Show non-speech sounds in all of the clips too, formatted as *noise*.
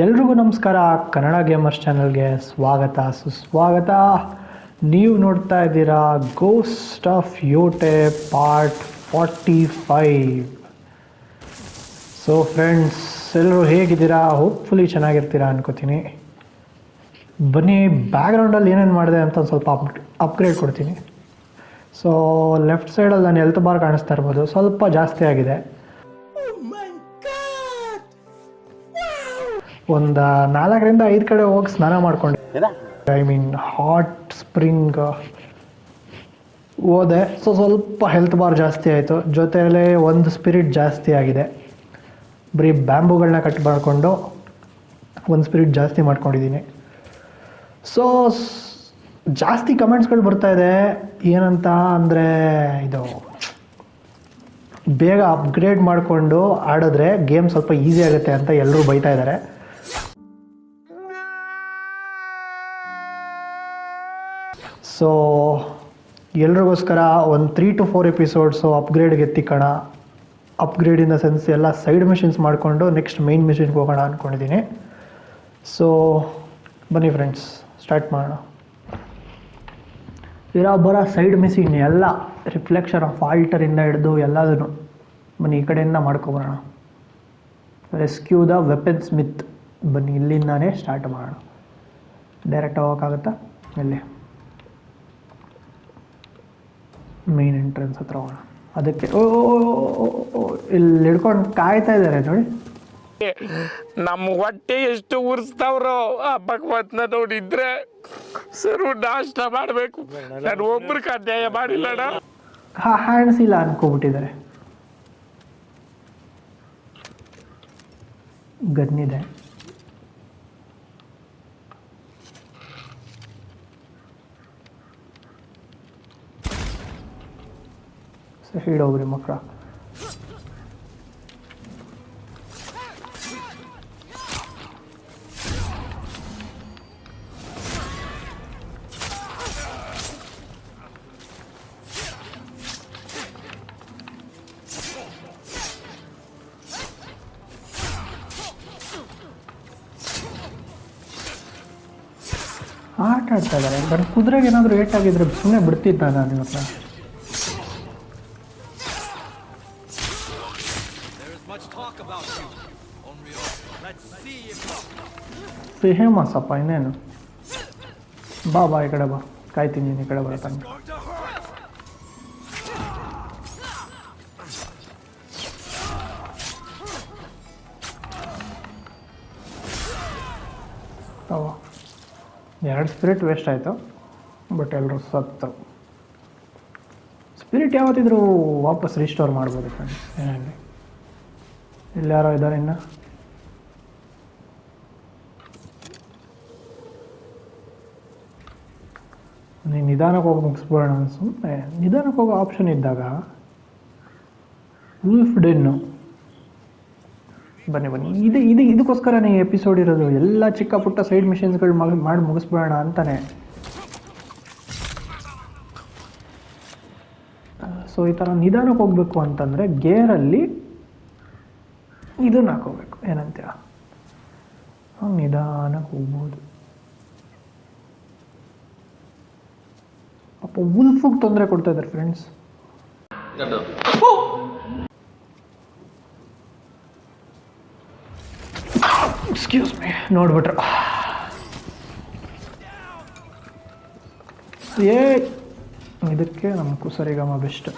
ಎಲ್ರಿಗೂ ನಮಸ್ಕಾರ. ಕನ್ನಡ ಗೇಮರ್ಸ್ ಚಾನಲ್ಗೆ ಸ್ವಾಗತ, ಸುಸ್ವಾಗತ. ನೀವು ನೋಡ್ತಾ ಇದ್ದೀರಾ ghost of Yotei part forty five so friends ಎಲ್ಲರೂ ಹೇಗಿದ್ದೀರಾ? ಹೋಪ್ಫುಲಿ ಚೆನ್ನಾಗಿರ್ತೀರಾ ಅನ್ಕೋತೀನಿ. ಬನ್ನಿ ಬ್ಯಾಕ್ಗ್ರೌಂಡಲ್ಲಿ ಏನೇನು ಮಾಡಿದೆ ಅಂತ ಸ್ವಲ್ಪ ಅಪ್ ಅಪ್ಗ್ರೇಡ್ ಕೊಡ್ತೀನಿ. ಸೊ ಲೆಫ್ಟ್ ಸೈಡಲ್ಲಿ ನಾನು ಎಲ್ತ್ ಬಾರ್ ಕಾಣಿಸ್ತಾ ಇರ್ಬೋದು. ಸ್ವಲ್ಪ ಜಾಸ್ತಿ ಆಗಿದೆ. ಒಂದು ನಾಲ್ಕರಿಂದ ಐದು ಕಡೆ ಹೋಗಿ ಸ್ನಾನ ಮಾಡ್ಕೊಂಡೆ. ಐ ಮೀನ್ ಹಾಟ್ ಸ್ಪ್ರಿಂಗ್ ಹೋದೆ. ಸೊ ಸ್ವಲ್ಪ ಹೆಲ್ತ್ ಬಾರ್ ಜಾಸ್ತಿ ಆಯಿತು. ಜೊತೆಯಲ್ಲೇ ಒಂದು ಸ್ಪಿರಿಟ್ ಜಾಸ್ತಿ ಆಗಿದೆ. ಬರೀ ಬ್ಯಾಂಬುಗಳನ್ನ ಕಟ್ ಮಾಡಿಕೊಂಡು ಒಂದು ಸ್ಪಿರಿಟ್ ಜಾಸ್ತಿ ಮಾಡ್ಕೊಂಡಿದ್ದೀನಿ. ಸೊ ಜಾಸ್ತಿ ಕಮೆಂಟ್ಸ್ಗಳು ಬರ್ತಾ ಇದೆ. ಏನಂತ ಅಂದರೆ ಇದು ಬೇಗ ಅಪ್ಗ್ರೇಡ್ ಮಾಡಿಕೊಂಡು ಆಡಿದ್ರೆ ಗೇಮ್ ಸ್ವಲ್ಪ ಈಸಿ ಆಗುತ್ತೆ ಅಂತ ಎಲ್ಲರೂ ಬೈತಾ ಇದ್ದಾರೆ ಸೊ ಎಲ್ರಿಗೋಸ್ಕರ ಒಂದು ತ್ರೀ ಟು ಫೋರ್ ಎಪಿಸೋಡ್ಸು ಅಪ್ಗ್ರೇಡ್ಗೆ ಎತ್ತಿಕೋಣ ಅಪ್ಗ್ರೇಡ್ ಇನ್ ಸೆನ್ಸ್ ಎಲ್ಲ ಸೈಡ್ ಮಿಷಿನ್ಸ್ ಮಾಡಿಕೊಂಡು ನೆಕ್ಸ್ಟ್ ಮೈನ್ ಮಿಷಿನ್ಗೆ ಹೋಗೋಣ ಅಂದ್ಕೊಂಡಿದ್ದೀನಿ ಸೊ ಬನ್ನಿ ಫ್ರೆಂಡ್ಸ್ ಸ್ಟಾರ್ಟ್ ಮಾಡೋಣ. ಇರೋ ಬರೋ ಸೈಡ್ ಮಿಷಿನ್ ಎಲ್ಲ ರಿಫ್ಲೆಕ್ಷನ್ ಆಫ್ ಆಲ್ಟರಿಂದ ಹಿಡಿದು ಎಲ್ಲದನ್ನು ಬನ್ನಿ ಈ ಕಡೆಯಿಂದ ಮಾಡ್ಕೊಬರೋಣ. ರೆಸ್ಕ್ಯೂ ದ ವೆಪನ್ ಸ್ಮಿತ್ ಬನ್ನಿ ಇಲ್ಲಿಂದಾನೇ ಸ್ಟಾರ್ಟ್ ಮಾಡೋಣ. ಡೈರೆಕ್ಟ್ ಹೋಗೋಕ್ಕಾಗುತ್ತಾ ಎಲ್ಲಿ ಮೇನ್ ಎಂಟ್ರೆನ್ಸ್ ಹತ್ರ ಹೋಗೋಣ. ಅದಕ್ಕೆ ಓ ಇಲ್ಲಿ ಹಿಡ್ಕೊಂಡು ಕಾಯ್ತಾ ಇದ್ದಾರೆ ನೋಡಿ. ನಮ್ಮ ಹೊಟ್ಟೆ ಎಷ್ಟು ಉರ್ಸ್ತಾವ್ರೋ ಆ ಭಗವಂತನ ನೋಡಿದ್ರೆ ಸರು ನಾಷ್ಟ ಮಾಡಬೇಕು. ನಾನು ಒಬ್ರಿಗೆ ಅನ್ಯಾಯ ಮಾಡಿಲ್ಲಣ್ಣ ಹಾ ಇಲ್ಲ ಅನ್ಕೋಬಿಟ್ಟಿದ್ದಾರೆ. ಗನ್ನಿದೆ. ಸೈಡ್ ಹೋಗ್ರಿ ಮಕ್ಕಳ ಆಟ ಆಡ್ತಾ ಇದ್ದಾರೆ. ಬಟ್ ಕುದುರೆಗೆ ಏನಾದರೂ ಏಟಾಗಿದ್ರೆ ಸುಮ್ಮನೆ ಬಿಡ್ತಿದ್ದ ನಾನು ಇವತ್ತು ಫೇಮಸ್ ಅಪ್ಪ ಇನ್ನೇನು? ಬಾ ಬಾ, ಈ ಕಡೆ ಬಾ. ಕಾಯ್ತೀನಿ ನೀನು, ಈ ಕಡೆ ಬರ್ತಾನೆ ಎರಡು ಸ್ಪಿರಿಟ್ ವೇಸ್ಟ್ ಆಯಿತು ಬಟ್ ಎಲ್ಲರೂ ಸತ್ತು. ಸ್ಪಿರಿಟ್ ಯಾವತ್ತಿದ್ರೂ ವಾಪಸ್ ರಿಸ್ಟೋರ್ ಮಾಡ್ಬೋದು ಫ್ರೆಂಡ್ಸ್ ಏನಲ್ಲಿ ಇಲ್ಲಿ ಯಾರೋ ಇದ್ದಾರೆ ಇನ್ನು? ನೀನು ನಿಧಾನಕ್ಕೆ ಹೋಗಿ ಮುಗಿಸ್ಬಿಡೋಣ ಸುಮ್ಮನೆ ನಿಧಾನಕ್ಕೆ ಹೋಗೋ ಆಪ್ಷನ್ ಇದ್ದಾಗ ಉಲ್ಫ್ ಡೆನ್ನು ಬನ್ನಿ ಬನ್ನಿ. ಇದು ಇದು, ಇದಕ್ಕೋಸ್ಕರನೇ ಎಪಿಸೋಡ್ ಇರೋದು. ಎಲ್ಲ ಚಿಕ್ಕ ಪುಟ್ಟ ಸೈಡ್ ಮಿಷನ್ಸ್ಗಳು ಮಾಡಿ ಮುಗಿಸ್ಬಿಡೋಣ ಅಂತಾನೆ. ಸೊ ಈ ಥರ ನಿಧಾನಕ್ಕೆ ಹೋಗ್ಬೇಕು ಅಂತಂದರೆ ಗೇರಲ್ಲಿ ಇದನ್ನ ಹಾಕೋಬೇಕು ಏನಂತೀರ? ನಿಧಾನಕ್ಕೆ ಹೋಗ್ಬೋದು ಅಪ್ಪ ಉಲ್ಫುಗೆ ತೊಂದರೆ ಕೊಡ್ತಾ ಇದ್ದಾರೆ ಫ್ರೆಂಡ್ಸ್ ಎಕ್ಸ್ಕ್ಯೂಸ್ ಮೀ ನೋಡ್ಬಿಟ್ರು. ಏ ಇದಕ್ಕೆ ನಮ್ಮ ಕುಸರಿಗಮ ಬೆಸ್ಟ್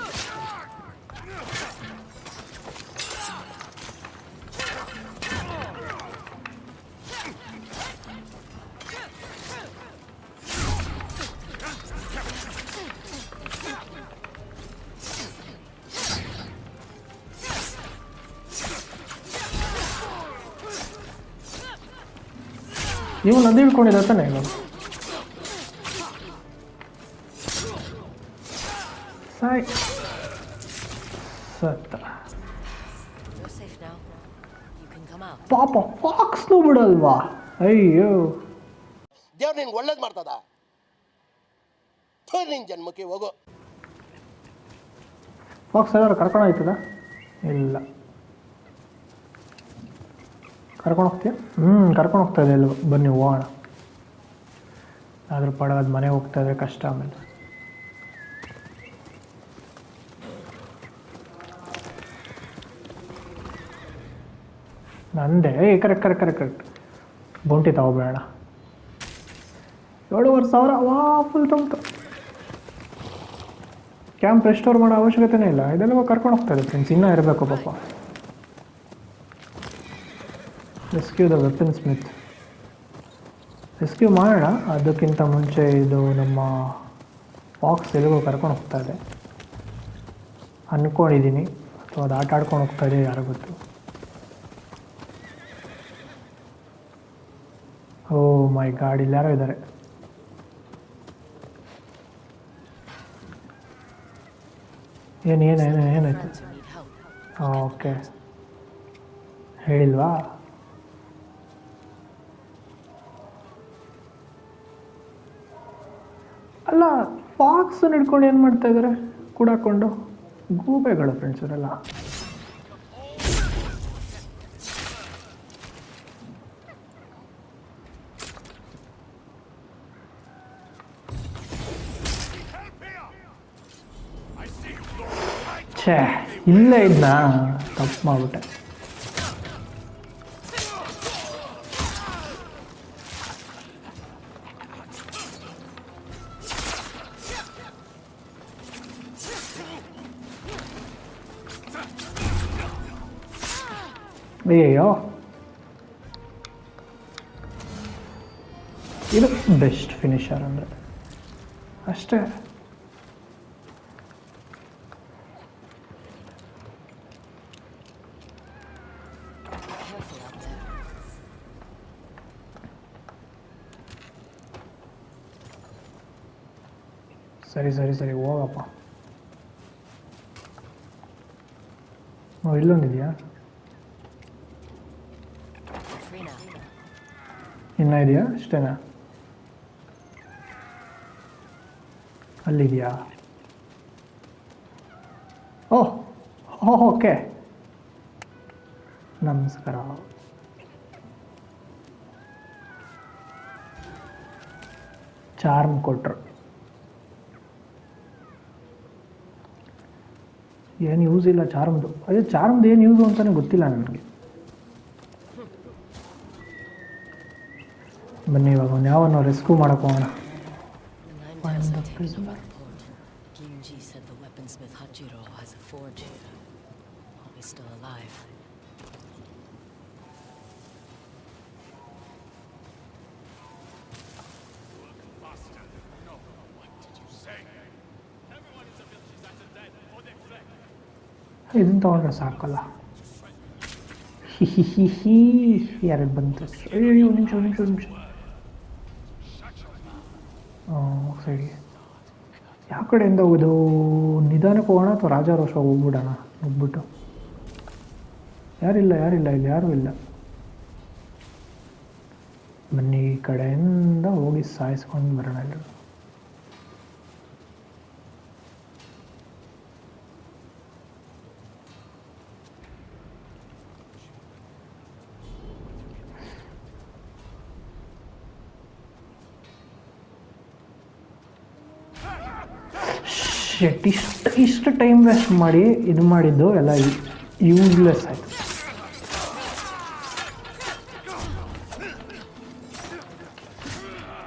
ನೀವು ನದಿ ಹಿಡ್ಕೊಂಡಿದ್ದ ತಾನೆ ಇವನು ಸಾಯ್. ಸತ್ತ. ಪಾಪ ಫಾಕ್ಸ್ನು ಬಿಡಲ್ವಾ? ಅಯ್ಯೋ. ದೇವ್ರು ನಿನ್ಗೆ ಒಳ್ಳೇದು ಮಾಡ್ತದ? ನಿನ್ ಜನ್ಮಕ್ಕೆ ಹೋಗೋ. ಫಾಕ್ಸ್ ಏನಾದ್ರು ಕರ್ಕೊಂಡು ಆಯ್ತದ ಇಲ್ಲ. ಕರ್ಕೊಂಡು ಹೋಗ್ತೀಯ? ಹ್ಞೂ ಕರ್ಕೊಂಡು ಹೋಗ್ತಾ ಇದೆ ಎಲ್ಲ ಬನ್ನಿ, ಹೋಗೋಣ. ಆದರೂ ಪಡೋದು ಮನೆ ಹೋಗ್ತಾ ಇದ್ರೆ ಕಷ್ಟ ಆಮೇಲೆ. ನಂದೇ? ಏ ಕರೆಕ್ಟ್ ಕರೆಕ್ಟ್ ಕರೆಕ್ಟ್ ಕರೆಕ್ಟ್ ಬೊಂಟಿ ತಗೋಬೇಡ. ಏಳುವರೆ ಸಾವಿರ? ವಾ ಫುಲ್ ತುಂಬಿತು ಕ್ಯಾಂಪ್ ರೆಸ್ಟೋರ್ ಮಾಡೋ ಅವಶ್ಯಕತೆನೇ ಇಲ್ಲ. ಇದೆಲ್ಲ ಕರ್ಕೊಂಡು ಹೋಗ್ತಾ ಇದೆ ಫ್ರೆಂಡ್ಸ್ ಇನ್ನೂ ಇರಬೇಕು ಪಾಪ. Rescue the weapon smith rescue ಮಾಡೋಣ. ಅದಕ್ಕಿಂತ ಮುಂಚೆ ಇದು ನಮ್ಮ ಬಾಕ್ಸ್ ಎಲ್ಲಿಗೋ ಕರ್ಕೊಂಡು ಹೋಗ್ತಾ ಇದೆ. ಅಂದ್ಕೊಂಡಿದ್ದೀನಿ ಅಥವಾ ಅದು ಆಟ ಆಡ್ಕೊಂಡು ಹೋಗ್ತಾ ಇದೆ ಯಾರು ಗೊತ್ತು. ಓ ಮೈ ಗಾಡ್ ಇಲ್ಲಾರೋ ಇದ್ದಾರೆ. ಏನು ಏನು ಏನು ಏನಾಯ್ತು? Help. ಓಕೆ. ಹೇಳಿಲ್ವಾ? ಅಲ್ಲ ಫಾಕ್ಸ್ ಹಿಡ್ಕೊಂಡು ಏನು ಮಾಡ್ತಾ ಇದ್ದಾರೆ ಕೂಡಾಕೊಂಡು. ಗೂಬೆಗಳು ಫ್ರೆಂಡ್ಸ್ ಇವರೆಲ್ಲ ಛೇ, ಇಲ್ಲೇ ಇದ್ನಾ? ತಪ್ಪು ಮಾಡ್ಬಿಟ್ಟೆ. ಅಯ್ಯಯ್ಯೋ ಇದು ಬೆಸ್ಟ್ ಫಿನಿಷರ್ ಅಂದರೆ ಅಷ್ಟೇ. ಸರಿ ಸರಿ ಸರಿ ಹೋಗಪ್ಪ ಇಲ್ಲೊಂದಿದೆಯಾ ಇನ್ನೂ ಇದೆಯಾ? ಅಷ್ಟೇನಾ ಅಲ್ಲಿದೆಯಾ? ಓಹ್ ಓಹ್ ಓಕೆ. ನಮಸ್ಕಾರ. ಚಾರ್ಮ್ ಕೊಟ್ರು. ಏನು ಯೂಸ್ ಇಲ್ಲ ಚಾರ್ಮ್ದು? ಅದೇ ಚಾರ್ಮ್ದು ಏನು ಯೂಸು ಅಂತಲೇ ಗೊತ್ತಿಲ್ಲ ನನಗೆ. ಬನ್ನಿ ಇವಾಗ ಒಂದು ಯಾವನ್ನೋ ರೆಸ್ಕ್ಯೂ ಮಾಡಕ್ಕೆ ಹೋಗೋಣ The nine Find times the I take prisoner. report. Ginji said the weaponsmith Hachiro has a forge here. Hope he's still alive. ಇದನ್ನ ತೊಗೊಂಡ್ರೆ ಸಾಕಲ್ಲ ಹಿ ಹಿ ಹಿ ಹಿ ಯಾರು ಬಂತು ನಿಮಿಷ ನಿಮಿಷ ನಿಮಿಷ ಸೈಡ್ಗೆ ಯಾವ ಕಡೆಯಿಂದ ಹೋಗೋದು? ನಿಧಾನಕ್ಕೆ ಹೋಗೋಣ ಅಥವಾ ರಾಜಾರೋಷ ಹೋಗ್ಬಿಡೋಣ? ಹೋಗ್ಬಿಟ್ಟು. ಯಾರಿಲ್ಲ ಯಾರಿಲ್ಲ, ಇಲ್ಲಿ ಯಾರೂ ಇಲ್ಲ. ಬನ್ನಿ ಈ ಕಡೆಯಿಂದ ಹೋಗಿ ಸಾಯಿಸ್ಕೊಂಡು ಬರೋಣ ಎಲ್ಲರೂ ಶೆಟ್ ಇಷ್ಟು ಇಷ್ಟು ಟೈಮ್ ವೇಸ್ಟ್ ಮಾಡಿ ಇದು ಮಾಡಿದ್ದು ಎಲ್ಲ ಯೂಸ್ಲೆಸ್ ಆಯಿತು.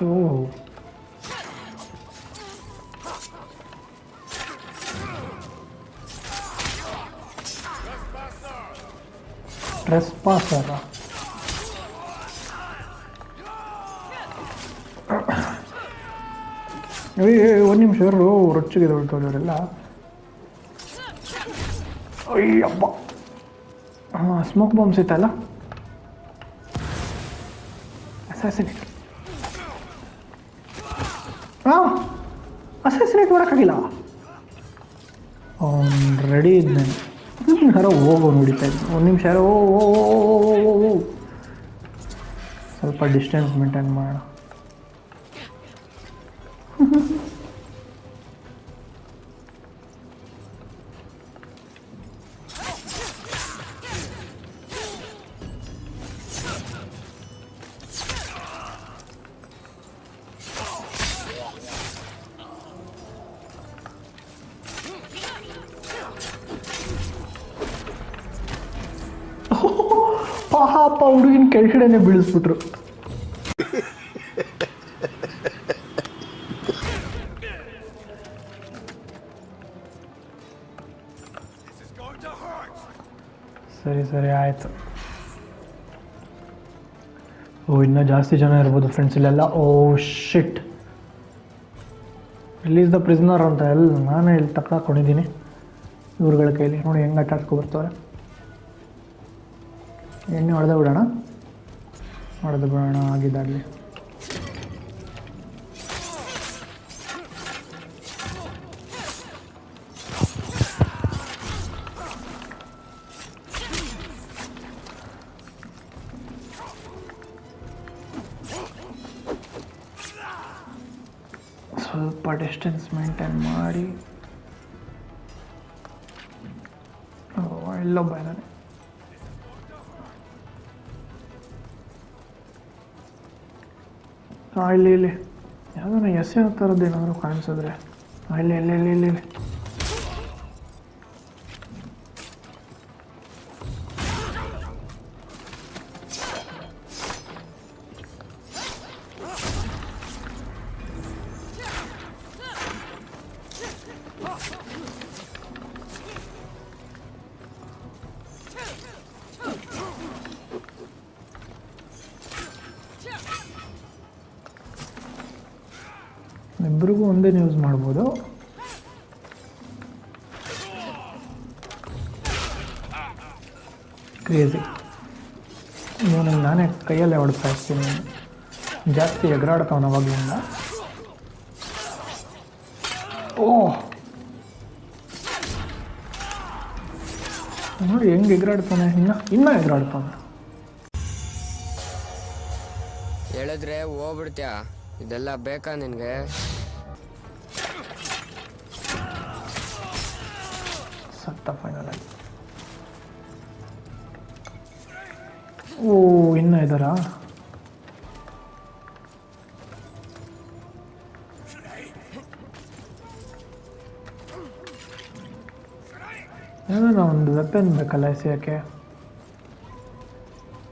ಓ ಟ್ರೆಸ್ ಪಾಸರ ಒಂದು ನಿಮಿಷ ಇವರು ರೊಚ್ಚಿಗೆ ತೊಗೊಳ್ತವ್ರೆಲ್ಲ ಅಯ್ಯಪ್ಪ. ಹಾಂ ಸ್ಮೋಕ್ ಬಾಂಬ್ಸ್ ಇತ್ತಲ್ಲ? ಅಸಾಸಿನೇಟ್ ಹಾಂ ಅಸಾಸಿನೇಟ್ ಮಾಡೋಕ್ಕಾಗಿಲ್ಲ. ಅವ್ನು ರೆಡಿ ಇದ್ದೇನೆ ಯಾರೋ ಹೋಗೋ ನೋಡಿತಾ ಇದ್ದೆ ಒಂದು ನಿಮಿಷ ಯಾರೋ, ಓ ಓ ಓ ಓ ಓ ಸ್ವಲ್ಪ ಡಿಸ್ಟೆನ್ಸ್ ಮೇಂಟೈನ್ ಮಾಡೋಣ. ಪಾಪ ಹುಡುಗಿನ ಕೆಳಗಡೆನೆ ಬೀಳಿಸ್ಬಿಟ್ರು. ಸರಿ ಸರಿ, ಆಯಿತು. ಓ, ಇನ್ನೂ ಜಾಸ್ತಿ ಜನ ಇರ್ಬೋದು ಫ್ರೆಂಡ್ಸ್ ಇಲ್ಲೆಲ್ಲ. Oh shit release the prisoner ಅಂತ ಎಲ್ಲ ನಾನೇ ಇಲ್ಲಿ ತಕ್ಕೊಂಡಿದ್ದೀನಿ ಇವ್ರುಗಳ ಕೈಲಿ ನೋಡಿ ಹೆಂಗೆ ಅಟ್ಟಾಡ್ಕೊ ಬರ್ತಾರೆ ಎಣ್ಣೆ ಹೊಡೆದ ಬಿಡೋಣ. ಹೊಡೆದು ಬಿಡೋಣ ಆಗಿದ್ದಾಗಲಿ. ಸ್ವಲ್ಪ ಡಿಸ್ಟೆನ್ಸ್ ಮೇಂಟೈನ್ ಮಾಡಿ. ಇಲ್ಲೊಬ್ಬ ಇದ್ದಾನೆ. ಇಲ್ಲಿ ಇಲ್ಲಿ. ಯಾವ್ದಾರ ಎಸೆ ಥರದ್ದು ಏನಾದರೂ ಕಾಣಿಸಿದ್ರೆ. ಇಲ್ಲಿ ಇಲ್ಲಿ ಇಲ್ಲಿ ಇಲ್ಲಿ. ಕ್ರೇಜಿ. ಇವನಿಗೆ ನಾನೇ ಕೈಯಲ್ಲೇ ಹೊಡ್ತಾ ಇರ್ತೀನಿ ಜಾಸ್ತಿ ಎಗರಾಡ್ತಾವನ ಅವಾಗಲಿಂದ ಓ. ನೋಡಿ ಹೆಂಗೆ ಎಗರಾಡ್ತಾನೆ ಇನ್ನ ಇನ್ನೂ ಎಗರಾಡ್ತಾನೆ. ಹೇಳಿದ್ರೆ ಹೋಗ್ಬಿಡ್ತೀಯ? ಇದೆಲ್ಲ ಬೇಕಾ ನಿನಗೆ? ಸತ್ತ ಫೈನಲ್ ಆಗಿ. ಓ ಇನ್ನೂ ಇದ್ದಾರಾ ಏನೋ ಒಂದು ವೆಪನ್ ಬೇಕಲ್ಲ ಎಸೆಯೋಕ್ಕೆ?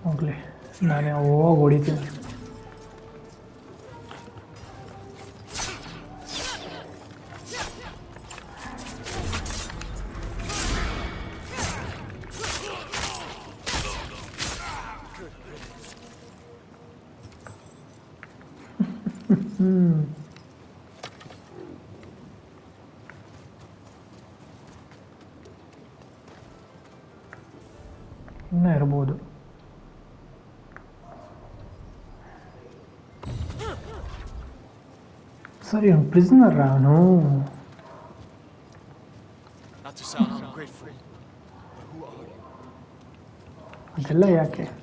ಹೋಗ್ಲಿ ನಾನೇ ಹೋಗಿ ಹೊಡಿತೀನಿ. ಇನ್ನೂ ಇರ್ಬೋದು ಸರಿ ಅವ್ನು ಪ್ರಿಸ್ನರ್ ಅವನು Not to sound ungrateful, but who are you? ಅದೆಲ್ಲ ಯಾಕೆ I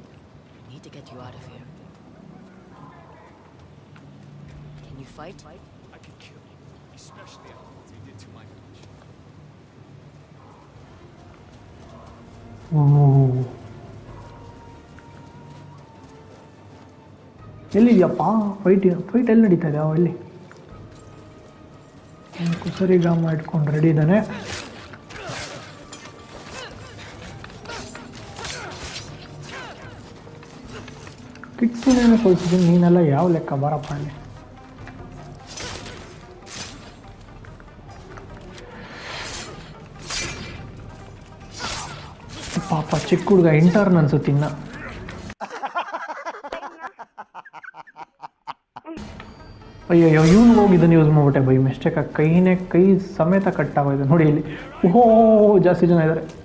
ಎಲ್ಲಿದ್ಯಪ್ಪ? ಫೈಟ್ ಫೈಟ್ ಎಲ್ಲಿ ನಡೀತಾ ಇದೆ ಅವ ಎಲ್ಲಿ ಕುಸರಿ ಗಾಮ ಇಟ್ಕೊಂಡು ರೆಡಿ ಇದ್ದಾನೆ. ಕಿಟ್ಸಿನೇನು ಕೊಡ್ತಿದ್ದೀನಿ ನೀನೆಲ್ಲ ಯಾವ ಲೆಕ್ಕ? ಬಾರಪ್ಪ ಅಲ್ಲಿ ಪಾಪ ಚಿಕ್ಕ ಹುಡುಗ ಇಂಟರ್ನ್ ಅನ್ಸುತ್ತೆ ಇನ್ನ ಇವನು ಇವನು ಹೋಗಿದ್ದನ್ನು ಯೂಸ್ ಮಾಡ್ಬಿಟ್ಟೆ, ಬೈ ಮಿಸ್ಟೇಕ್ ಕೈನೇ, ಕೈ ಸಮೇತ ಕಟ್ ಆಗೋಯ್ತು. ನೋಡಿ ಇಲ್ಲಿ. ಓಹೋ, ಜಾಸ್ತಿ ಜನ ಇದ್ದಾರೆ.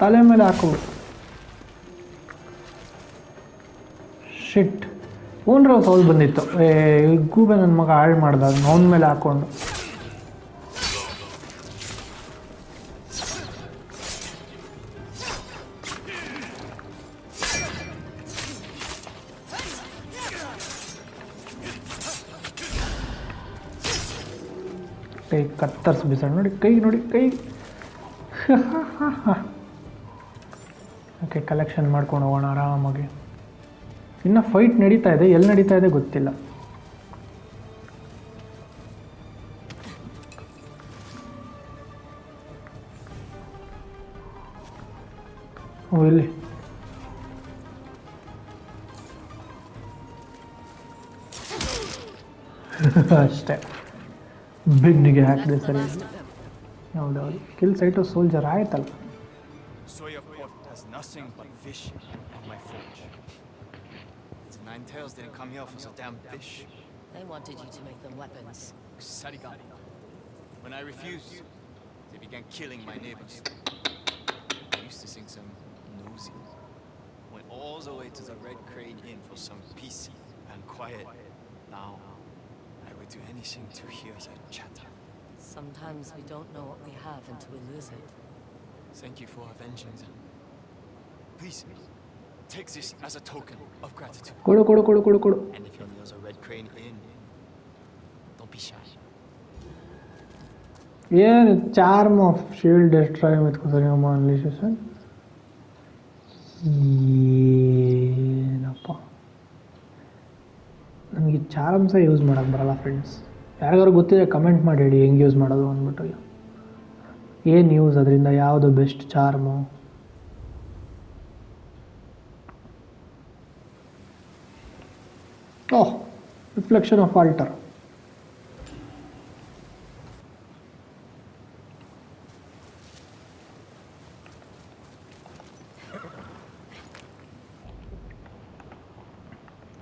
ತಲೆ ಮೇಲೆ ಹಾಕು. ಶಿಟ್ ಓನ್ರ ಸೌಲ್ ಬಂದಿತ್ತು. ಏ, ಗೂಬೆ ನನ್ನ ಮಗ ಹಾಳು ಮಾಡ್ದ ಅವನ ಮೇಲೆ ಹಾಕೊಂಡು. ಕೈ ಕತ್ತರಿಸಿ ಬಿಸಾಡಿ ನೋಡಿ, ಕೈ ನೋಡಿ, ಕೈ. *laughs* ಓಕೆ ಕಲೆಕ್ಷನ್ ಮಾಡ್ಕೊಂಡು ಹೋಗೋಣ ಆರಾಮಾಗಿ. ಇನ್ನು ಫೈಟ್ ನಡೀತಾ ಇದೆ ಎಲ್ಲಿ ನಡೀತಾ ಇದೆ ಗೊತ್ತಿಲ್ಲ. ಓ, ಇಲ್ಲಿ. *laughs* ಅಷ್ಟೇ. ಬಿಗ್ನಿಗೆ ಹಾಕಿದೆ ಸರಿ. ಹೌದೌದು. ಕಿಲ್ ಸೈಟು ಸೋಲ್ಜರ್ ಆಯ್ತಲ್ಲ. Nothing but fish on my forge. The Nine Tails didn't come here for some damn fish. They wanted you to make them weapons. Sarigan. When I refused, they began killing my neighbors. I used to sing some nosy. Went all the way to the Red Crane Inn for some peace and quiet. Now, I would do anything to hear their chatter. Sometimes we don't know what we have until we lose it. Thank you for avenging them. Please, take this as a token of gratitude. ಕೊಡು ಕೊಡು ಕೊಡು ಕೊಡು ಕೊಡು And if you're near the Red Crane Inn, don't be shy. ಏನು charm of shield destroy ಮೆತ್ಕೋತಾರೆ ನಮ್ಮ ಅನ್ಲಿಷನ್ ಏನಪ್ಪ ನನಗೆ ಚಾರ್ಮ್ಸ ಯೂಸ್ ಮಾಡೋಕ್ಕೆ ಬರಲ್ಲ ಫ್ರೆಂಡ್ಸ್ ಯಾರಿಗಾರು ಗೊತ್ತಿದೆ ಕಮೆಂಟ್ ಮಾಡಿ ಹೇಳಿ ಹೆಂಗೆ ಯೂಸ್ ಮಾಡೋದು ಅಂದ್ಬಿಟ್ಟು ಏನು ಯೂಸ್ ಅದರಿಂದ ಯಾವುದು best charm oh reflection of altar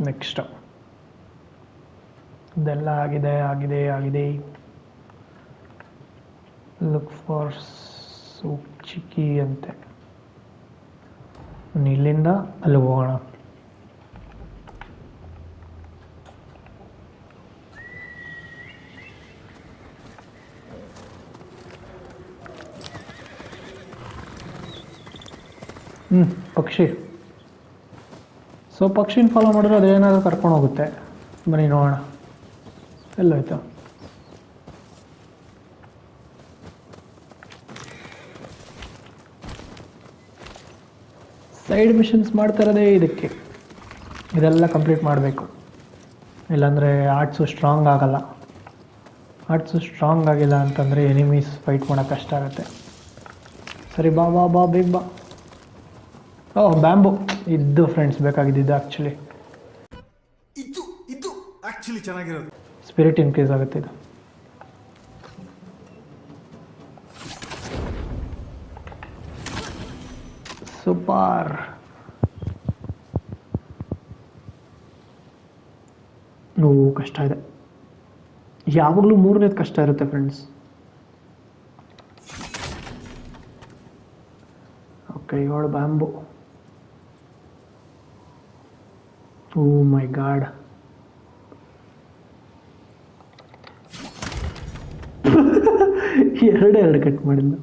next ಇದೆಲ್ಲ ಆಗಿದೆ ಆಗಿದೆ ಆಗಿದೆ. ಲುಕ್ ಫಾರ್ ಸೂಪ್ ಅಂತೆ. ಇಲ್ಲಿಂದ ಅಲ್ಲಿ ಹೋಗೋಣ. ಹ್ಞೂ ಪಕ್ಷಿ. ಸೊ ಪಕ್ಷಿನ ಫಾಲೋ ಮಾಡಿದ್ರೆ ಅದೇನಾದರೂ ಕರ್ಕೊಂಡು ಹೋಗುತ್ತೆ. ಬನ್ನಿ ನೋಡೋಣ. ಎಲ್ಲೋಯ್ತು. ಸೈಡ್ ಮಿಷನ್ಸ್ ಮಾಡ್ತಾ ಇರೋದೇ ಇದಕ್ಕೆ. ಇದೆಲ್ಲ ಕಂಪ್ಲೀಟ್ ಮಾಡಬೇಕು. ಇಲ್ಲಾಂದರೆ ಆರ್ಟ್ಸು ಸ್ಟ್ರಾಂಗ್ ಆಗಲ್ಲ. ಆರ್ಟ್ಸು ಸ್ಟ್ರಾಂಗ್ ಆಗಿಲ್ಲ ಅಂತಂದರೆ ಎನಿಮೀಸ್ ಫೈಟ್ ಮಾಡೋಕ್ಕೆ ಕಷ್ಟ ಆಗುತ್ತೆ. ಸರಿ, ಬಾ ಬಾ ಬಾ, ಬೇಗ ಬಾ. ಓಹ್ ಬ್ಯಾಂಬು ಇದ್ದು ಫ್ರೆಂಡ್ಸ್ ಬೇಕಾಗಿದ್ದು ಆ್ಯಕ್ಚುಲಿ ಇದು ಇದು ಆಕ್ಚುಲಿ ಚೆನ್ನಾಗಿರೋದು. ಸ್ಪಿರಿಟ್ ಇನ್ಕ್ರೀಸ್ ಆಗುತ್ತೆ ಇದು. ಸೂಪರ್ ನೋವು ಕಷ್ಟ ಇದೆ. ಯಾವಾಗಲೂ ಮೂರನೇದು ಕಷ್ಟ ಇರುತ್ತೆ ಫ್ರೆಂಡ್ಸ್ ಓಕೆ ಏಳು ಬ್ಯಾಂಬು ಓ ಮೈ ಗಾಡ್ ಎರಡು ಎರಡು ಕಟ್ ಮಾಡಿದ್ದು.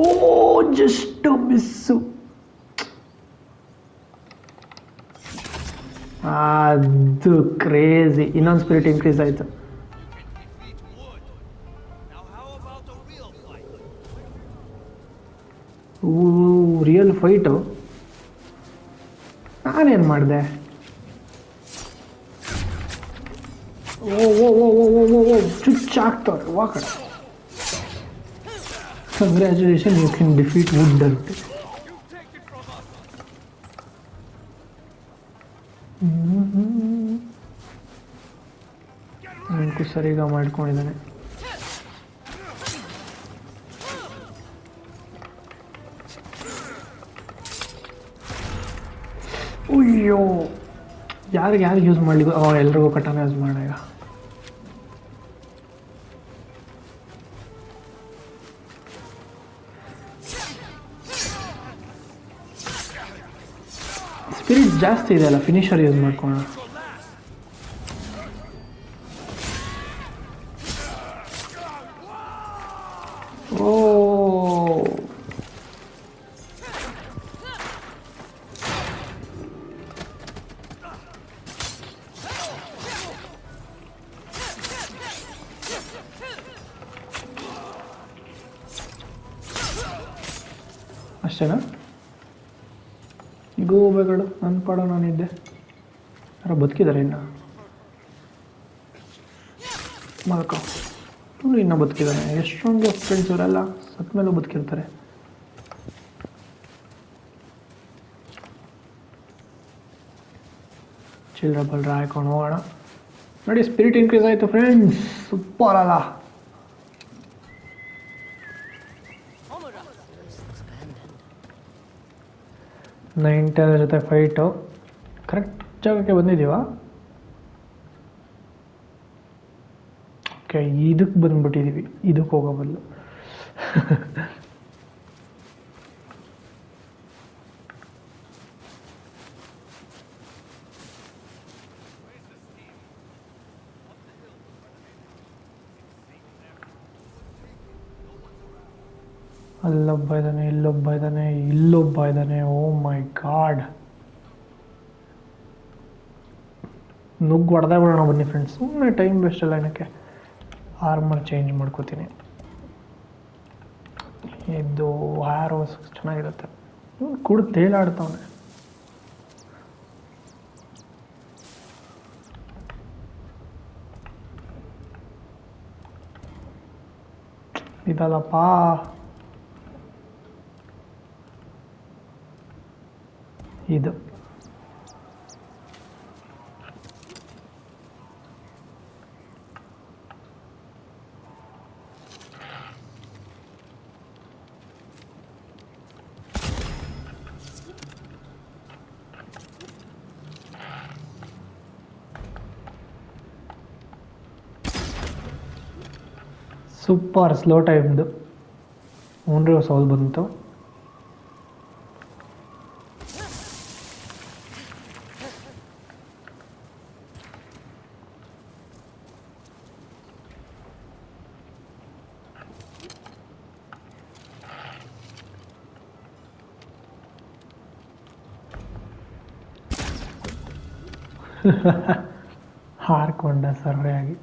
ಓ ಜಸ್ಟ್ ಮಿಸ್ಸು ಅದು ಕ್ರೇಜಿ ಇನ್ನೊಂದು ಸ್ಪಿರಿಟ್ ಇನ್ಕ್ರೀಸ್ ಆಯಿತು. Real wood. Now, how about a real fight? Oh real fight ನಾನೇನು ಮಾಡಿದೆ? ಓ ಓ ಓ ಓ ಓ ಓ ಓ ಚುಚ್ಚಾಕ್ತವ್ರೆ ವಾ ಕಡೆ congratulation you can defeat wood ಅಂತೆ You take it from us. ನನಗೂ ಸರಿಗ ಮಾಡ್ಕೊಂಡಿದ್ದಾನೆ ಅಯ್ಯೋ ಯಾರಿಗೆ ಯಾರಿಗೆ ಯೂಸ್ ಮಾಡಲಿಕ್ಕೆ ಅವಾಗ ಎಲ್ರಿಗೂ ಕಟಾನ ಯೂಸ್ ಮಾಡೋಣ ಈಗ ಸ್ಪಿರಿಟ್ ಜಾಸ್ತಿ ಇದೆ ಅಲ್ಲ ಫಿನಿಷರ್ ಯೂಸ್ ಮಾಡ್ಕೊಳ್ಳೋಣ ಅಷ್ಟೇನಾ? ಗೂಬೆಗಳು ನನ್ನ ಪಾಡ ನಾನಿದ್ದೆ. ಯಾರೋ ಬದುಕಿದ್ದಾರೆ ಇನ್ನು? ಮಲ್ಕೋ ಇನ್ನೂ ಬದುಕಿದ್ದಾನೆ ಎಷ್ಟೊಂದು ಫ್ರೆಂಡ್ಸ್ ಅವರೆಲ್ಲ ಸತ್ ಮೇಲೂ ಬದುಕಿರ್ತಾರೆ. ಚಿಲ್ಲರ ಬಲ್ರ ಹಾಕೊಂಡು ಹೋಗೋಣ. ನೋಡಿ ಸ್ಪಿರಿಟ್ ಇನ್ಕ್ರೀಸ್ ಆಯಿತು ಫ್ರೆಂಡ್ಸ್ ಸೂಪರ್ ಅಲ್ಲ. ನೈನ್ ಟೆನ್ ಜೊತೆ ಫೈಟು ಕರೆಕ್ಟ್ ಜಾಗಕ್ಕೆ ಬಂದಿದ್ದೀವ? ಓಕೆ ಇದಕ್ಕೆ ಬಂದ್ಬಿಟ್ಟಿದ್ದೀವಿ. ಇದಕ್ಕೆ ಹೋಗೋ ಬದಲು. *laughs* ಅಲ್ಲೊಬ್ಬ ಇದ್ದಾನೆ, ಇಲ್ಲೊಬ್ಬ ಇದ್ದಾನೆ ಇಲ್ಲೊಬ್ಬ ಇದ್ದಾನೆ. ಓ ಮೈ ಗಾಡ್ ನುಗ್ಗು ಹೊಡೆದೇ ಬಿಡೋಣ ಬನ್ನಿ ಫ್ರೆಂಡ್ಸ್ ಸುಮ್ಮನೆ ಟೈಮ್ ವೇಸ್ಟ್ ಅಲ್ಲ ಏನಕ್ಕೆ? ಆರ್ಮರ್ ಚೇಂಜ್ ಮಾಡ್ಕೋತೀನಿ. ಇದು ಆರೋಸ್ ಚೆನ್ನಾಗಿರುತ್ತೆ. ಕೂಡ ತೇಲಾಡ್ತಾವನೆ. ಇದಲ್ಲಪ್ಪ ಇದು. ಸೂಪರ್ ಸ್ಲೋ ಟೈಮ್ದು. ಮೂರನೇ ಸೌಲ್ ಬಂತು. *laughs* ಹಾರ್ಕೊಂಡ ಸರ್ವೆಯಾಗಿ.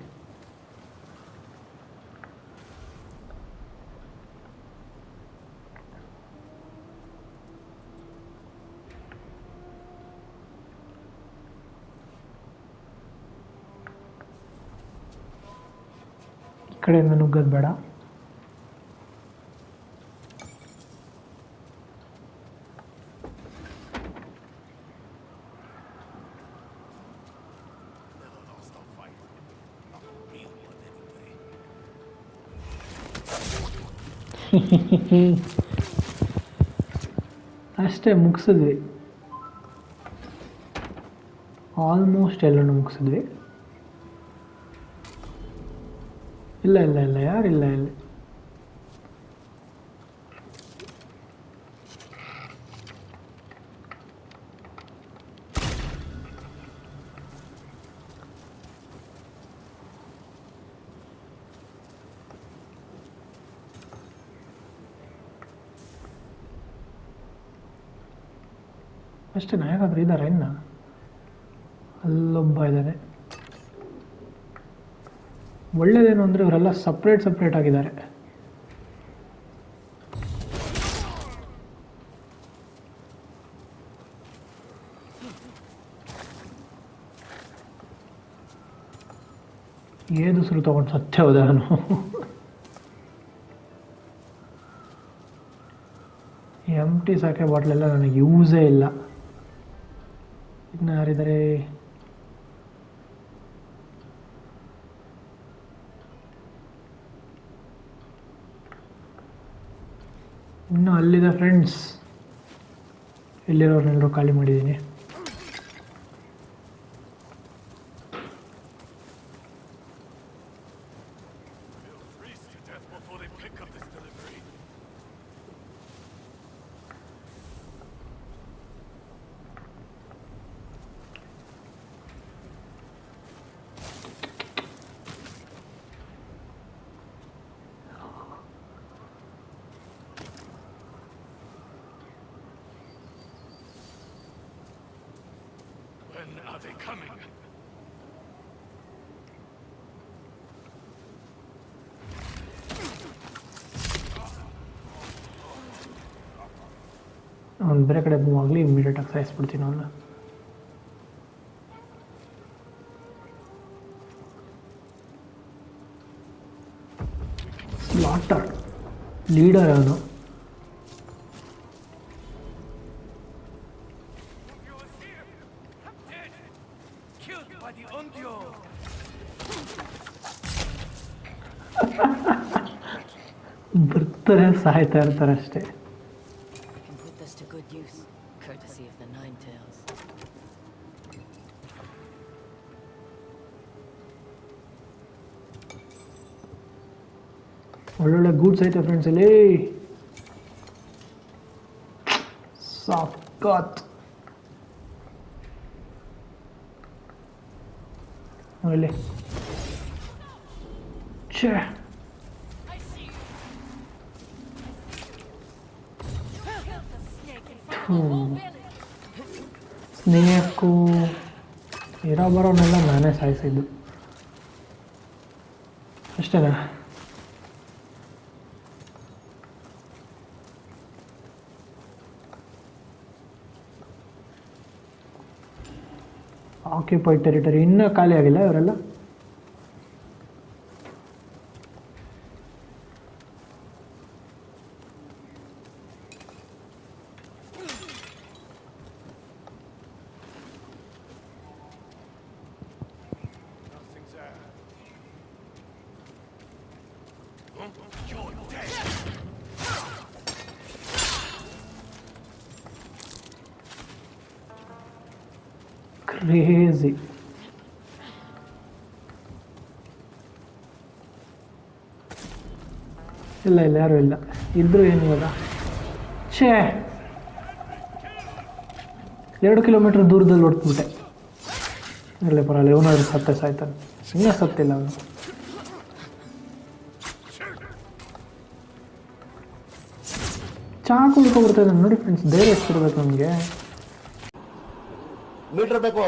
ಈ ಕಡೆಯಿಂದ ನುಗ್ಗೋದು ಬೇಡ. *laughs* ಅಷ್ಟೇ ಮುಗಿಸಿದ್ವಿ. ಆಲ್ಮೋಸ್ಟ್ ಎಲ್ಲನೂ ಮುಗಿಸಿದ್ವಿ. ಇಲ್ಲ ಇಲ್ಲ ಇಲ್ಲ ಯಾರಿಲ್ಲ ಇಲ್ಲಿ. ಅಷ್ಟೇ ಯಾರಾದ್ರೂ ಇದ್ದಾರೆ ಇನ್ನ. ಅಲ್ಲೊಬ್ಬ ಇದ್ದಾನೆ ಒಳ್ಳೇದೇನು ಅಂದರೆ ಇವರೆಲ್ಲ ಸಪ್ರೇಟ್ ಸಪ್ರೇಟ್ ಆಗಿದ್ದಾರೆ. ಏದುಸಿರು ತಗೊಂಡು ಸತ್ಯ ಹೋದ ನಾನು? ಎಂಟಿ ಟಿ ಸಾಕೆ ಬಾಟ್ಲೆಲ್ಲ ನನಗೆ ಯೂಸೇ ಇಲ್ಲ. ಇನ್ನು ಯಾರಿದ್ದಾರೆ ಇನ್ನು ಅಲ್ಲಿದೆ ಫ್ರೆಂಡ್ಸ್ ಎಲ್ಲಿರೋರ್ನೆಲ್ಲರೂ ಖಾಲಿ ಮಾಡಿದ್ದೀನಿ. Are they coming? ಅವ್ನು ಬೇರೆ ಕಡೆ ಮೂವ್ ಆಗಲಿ ಇಮಿಡಿಯೇಟಾಗಿ ಸಾಯಿಸ್ಬಿಡ್ತೀನಿ ಅವನ್ನ ಸ್ಲಾಟರ್ ಲೀಡರ್ ಅವನು Nine Tails. ಒಳ್ಳೊಳ್ಳೆ ಗೂಡ್ಸ್ ಐತೆ ಫ್ರೆಂಡ್ಸ್ ಇಲ್ಲಿ ಸಖತ್ ಇಲ್ಲಿ. ಛೇ. ಸ್ನೇಹಕ್ಕೂ ಇರೋ ಬರೋನೆಲ್ಲ ನಾನೇ ಸಾಯಿಸಿದ್ದು. ಅಷ್ಟೇನಾ? ಆಕ್ಯುಪೈಡ್ ಟೆರಿಟರಿ ಇನ್ನೂ ಖಾಲಿ ಆಗಿಲ್ಲ ಇವರೆಲ್ಲ? ಕ್ರೇಜಿ ಇಲ್ಲ ಇಲ್ಲ, ಯಾರು ಇಲ್ಲ. ಇದ್ರು ಏನು ಇವಾಗ ಛೇ! ಎರಡು ಕಿಲೋಮೀಟರ್ ದೂರದಲ್ಲಿ ಹೊಡ್ತ್ಬಿಟ್ಟೆ ಇರಲಿ ಪರವಾಗಿಲ್ಲ ಇವನಾದ್ರೂ ಸತ್ತೆ ಸಾಯ್ತಾನೆ. ಸಿಂಗ ಸತ್ತಿಲ್ಲ ಅವನು. ಚಾಕು ಉಳ್ಕೊಬಿಡ್ತಾನೆ ನೋಡಿ ಫ್ರೆಂಡ್ಸ್ ಧೈರ್ಯ ಎಷ್ಟಿರ್ಬೇಕು ನಮಗೆ? ಮೀಟರ್ ಬೇಕು.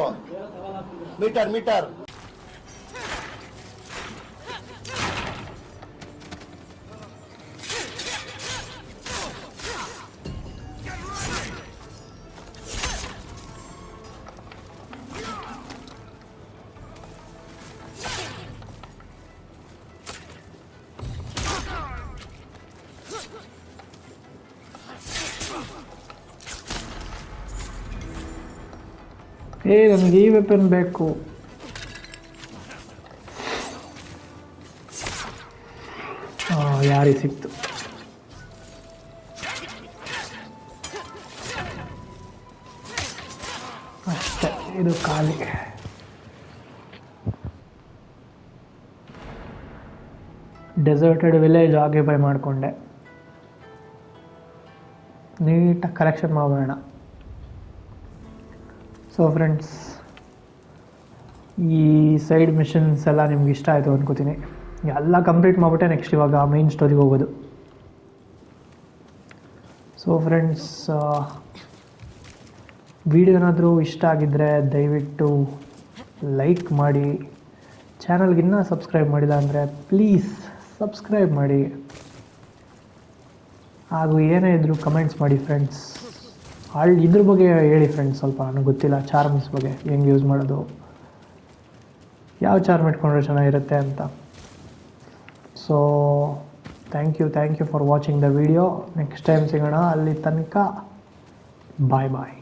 Metre metre. ನನಗೆ ಈ ವೆಪನ್ ಬೇಕು. ಯಾರಿಗೆ ಸಿಕ್ತು? ಅಷ್ಟೇ, ಇದು ಖಾಲಿ. ಡೆಸರ್ಟೆಡ್ ವಿಲೇಜ್ ಆಕ್ಯುಪೈ ಮಾಡಿಕೊಂಡೆ. ನೀಟಾಗಿ ಕಲೆಕ್ಷನ್ ಮಾಡೋಣ ಸೊ ಫ್ರೆಂಡ್ಸ್ ಈ ಸೈಡ್ ಮಿಷನ್ಸ್ ಎಲ್ಲ ನಿಮ್ಗೆ ಇಷ್ಟ ಆಯಿತು ಅನ್ಕೋತೀನಿ. ಎಲ್ಲ ಕಂಪ್ಲೀಟ್ ಮಾಡಿಬಿಟ್ಟೆ ನೆಕ್ಸ್ಟ್ ಇವಾಗ ಮೈನ್ ಸ್ಟೋರಿಗೆ ಹೋಗೋದು. ಸೊ ಫ್ರೆಂಡ್ಸ್ ವಿಡಿಯೋ ಏನಾದರೂ ಇಷ್ಟ ಆಗಿದ್ದರೆ ದಯವಿಟ್ಟು ಲೈಕ್ ಮಾಡಿ. ಚಾನಲ್ಗೆ ಇನ್ನೂ ಸಬ್ಸ್ಕ್ರೈಬ್ ಮಾಡಿಲ್ಲ ಅಂದರೆ ಪ್ಲೀಸ್ ಸಬ್ಸ್ಕ್ರೈಬ್ ಮಾಡಿ. ಹಾಗೂ ಏನೇ ಇದ್ದರೂ ಕಮೆಂಟ್ಸ್ ಮಾಡಿ ಫ್ರೆಂಡ್ಸ್ ಆಳ್ ಇದ್ರ ಬಗ್ಗೆ ಹೇಳಿ ಫ್ರೆಂಡ್ಸ್ ಸ್ವಲ್ಪ ನನಗೆ ಗೊತ್ತಿಲ್ಲ ಚಾರ್ಮ್ಸ್ ಬಗ್ಗೆ ಹೆಂಗೆ ಯೂಸ್ ಮಾಡೋದು. ಯಾವ ಚಾರ್ಮ್ ಇಟ್ಕೊಂಡ್ರೆ ಚೆನ್ನಾಗಿರುತ್ತೆ ಅಂತ. So thank you thank you for watching the video next time ಸಿಗೋಣ. ಅಲ್ಲಿ ತನಕ ಬಾಯ್ ಬಾಯ್